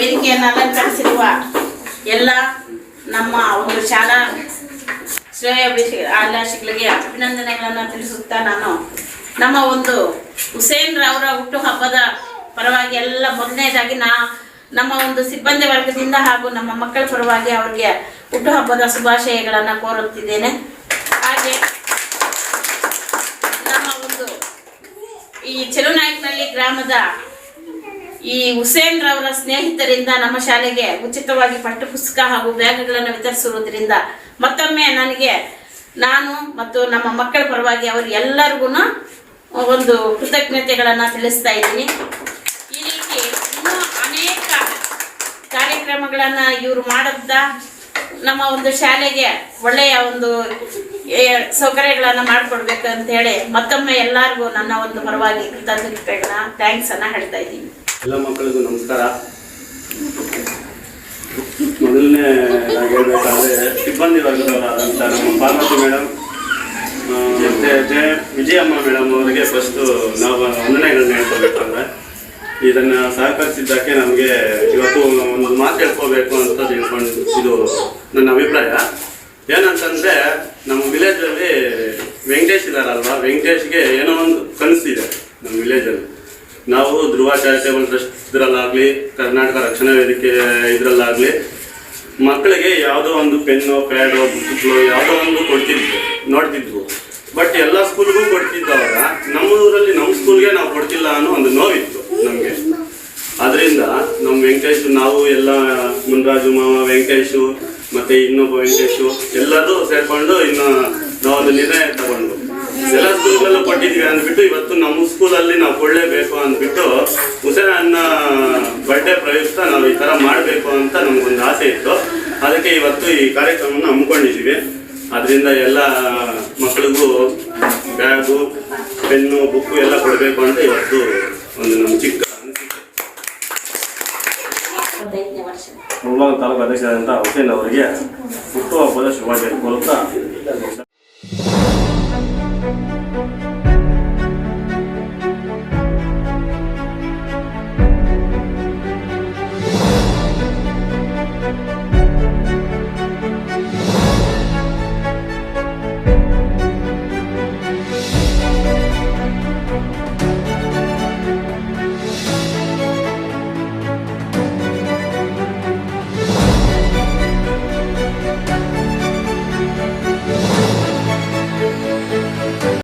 ವೇದಿಕೆಯನ್ನು ಅಲಂಕರಿಸಿರುವ ಎಲ್ಲ ನಮ್ಮ ಒಂದು ಶಾಲಾ ಶ್ರೇಯ ಅಭಿಲಾಷಿಗಳಿಗೆ ಅಭಿನಂದನೆಗಳನ್ನು ತಿಳಿಸುತ್ತಾ ನಾನು ನಮ್ಮ ಒಂದು ಹುಸೇನ್ ರವರ ಹುಟ್ಟುಹಬ್ಬದ ಪರವಾಗಿ ಎಲ್ಲ ಮೊದಲನೇದಾಗಿ ನಾ ನಮ್ಮ ಒಂದು ಸಿಬ್ಬಂದಿ ವರ್ಗದಿಂದ ಹಾಗೂ ನಮ್ಮ ಮಕ್ಕಳ ಪರವಾಗಿ ಅವರಿಗೆ ಹುಟ್ಟುಹಬ್ಬದ ಶುಭಾಶಯಗಳನ್ನು ಕೋರುತ್ತಿದ್ದೇನೆ. ಹಾಗೆ ನಮ್ಮ ಒಂದು ಈ ಚೆಲುನಾಯಕನಹಳ್ಳಿ ಗ್ರಾಮದ ಈ ಹುಸೇನ್ ರವರ ಸ್ನೇಹಿತರಿಂದ ನಮ್ಮ ಶಾಲೆಗೆ ಉಚಿತವಾಗಿ ಪಠ್ಯಪುಸ್ತಕ ಹಾಗೂ ಬ್ಯಾಗ್ಗಳನ್ನು ವಿತರಿಸಿರುವುದರಿಂದ ಮತ್ತೊಮ್ಮೆ ನನಗೆ ನಾನು ಮತ್ತು ನಮ್ಮ ಮಕ್ಕಳ ಪರವಾಗಿ ಅವರು ಎಲ್ಲರಿಗೂ ಒಂದು ಕೃತಜ್ಞತೆಗಳನ್ನು ತಿಳಿಸ್ತಾ ಇದ್ದೀನಿ. ಈ ರೀತಿ ಇನ್ನೂ ಅನೇಕ ಕಾರ್ಯಕ್ರಮಗಳನ್ನು ಇವರು ಮಾಡುತ್ತ ನಮ್ಮ ಒಂದು ಶಾಲೆಗೆ ಒಳ್ಳೆಯ ಒಂದು ಸೌಕರ್ಯಗಳನ್ನು ಮಾಡಿಕೊಡ್ಬೇಕು ಅಂತ ಹೇಳಿ ಮತ್ತೊಮ್ಮೆ ಎಲ್ಲರಿಗೂ ನನ್ನ ಒಂದು ಪರವಾಗಿ ಕೃತಜ್ಞತೆಗಳನ್ನ ಥ್ಯಾಂಕ್ಸನ್ನು ಹೇಳ್ತಾ ಇದ್ದೀನಿ. ಎಲ್ಲ ಮಕ್ಕಳಿಗೂ ನಮಸ್ಕಾರ. ಮೊದಲನೇ ಹೇಳ್ಬೇಕಾದ್ರೆ ಸಿಬ್ಬಂದಿ ವರ್ಗದವರಾದಂಥ ನಮ್ಮ ಪಾರ್ವತಿ ಮೇಡಮ್ ಮತ್ತು ಜಯ ವಿಜಯಮ್ಮ ಮೇಡಮ್ ಅವರಿಗೆ ಫಸ್ಟು ನಾವು ವಂದನೆಗಳನ್ನ ಹೇಳ್ಕೊಬೇಕಂದ್ರೆ ಇದನ್ನು ಸಹಕರಿಸಿದ್ದಕ್ಕೆ ನಮಗೆ ಇವತ್ತು ಒಂದು ಮಾತು ಹೇಳ್ಕೋಬೇಕು ಅಂತ ತಿಳ್ಕೊಂಡು ಇದು ನನ್ನ ಅಭಿಪ್ರಾಯ. ಏನಂತಂದರೆ ನಮ್ಮ ವಿಲೇಜಲ್ಲಿ ವೆಂಕಟೇಶ್ ಇದಾರಲ್ವಾ? ವೆಂಕಟೇಶ್ಗೆ ಏನೋ ಒಂದು ಕನಸಿದೆ ನಮ್ಮ ವಿಲೇಜಲ್ಲಿ ನಾವು ಧ್ರುವ ಚಾರಿಟೇಬಲ್ ಟ್ರಸ್ಟ್ ಇದರಲ್ಲಾಗಲಿ ಕರ್ನಾಟಕ ರಕ್ಷಣಾ ವೇದಿಕೆ ಇದರಲ್ಲಾಗಲಿ, ಮಕ್ಕಳಿಗೆ ಯಾವುದೋ ಒಂದು ಪೆನ್ನು, ಪ್ಯಾಡು ಬುಕ್ಗಳು ಯಾವುದೋ ಒಂದು ಕೊಡ್ತಿದ್ವು, ನೋಡ್ತಿದ್ವು. ಬಟ್ ಎಲ್ಲ ಸ್ಕೂಲ್ಗೂ ಕೊಡ್ತಿದ್ದವಾಗ ನಮ್ಮ ಊರಲ್ಲಿ ನಮ್ಮ ಸ್ಕೂಲ್ಗೆ ನಾವು ಕೊಡ್ತಿಲ್ಲ ಅನ್ನೋ ಒಂದು ನೋವಿತ್ತು ನಮಗೆ. ಅದರಿಂದ ನಮ್ಮ ವೆಂಕಟೇಶ್, ನಾವು ಎಲ್ಲ ಮುನ್ರಾಜು ಮಾವ, ವೆಂಕಟೇಶು, ಮತ್ತು ಇನ್ನೊಬ್ಬ ವೆಂಕಟೇಶು ಎಲ್ಲರೂ ಸೇರಿಕೊಂಡು ಇನ್ನು ನಾವೊಂದು ನಿರ್ಣಯ ತಗೊಂಡು ಎಲ್ಲ ಸ್ಕೂಲ್ಗಳಲ್ಲೂ ಕೊಟ್ಟಿದ್ವಿ ಅಂದ್ಬಿಟ್ಟು ಇವತ್ತು ನಮ್ಮ ಸ್ಕೂಲಲ್ಲಿ ನಾವು ಕೊಡಲೇಬೇಕು ಅಂದ್ಬಿಟ್ಟು ಹುಸೇನ್ ಅನ್ನ ಬರ್ಡೇ ಪ್ರಯುಕ್ತ ನಾವು ಈ ಥರ ಮಾಡಬೇಕು ಅಂತ ನಮಗೊಂದು ಆಸೆ ಇತ್ತು. ಅದಕ್ಕೆ ಇವತ್ತು ಈ ಕಾರ್ಯಕ್ರಮವನ್ನು ಹಮ್ಮಿಕೊಂಡಿದ್ದೀವಿ. ಅದರಿಂದ ಎಲ್ಲ ಮಕ್ಕಳಿಗೂ ಬ್ಯಾಗು ಪೆನ್ನು ಬುಕ್ಕು ಎಲ್ಲ ಕೊಡಬೇಕು ಅಂತ ಇವತ್ತು ಒಂದು ನಮ್ಮ ಚಿಕ್ಕ ಮುಳಬಾಗ ತಾಲೂಕು ಅಧ್ಯಕ್ಷರಾದಂಥ ಹುಸೇನ್ ಅವರಿಗೆ ಹುಟ್ಟುಹಬ್ಬದ ಶುಭಾಶಯ ಕೋರುತ್ತಾ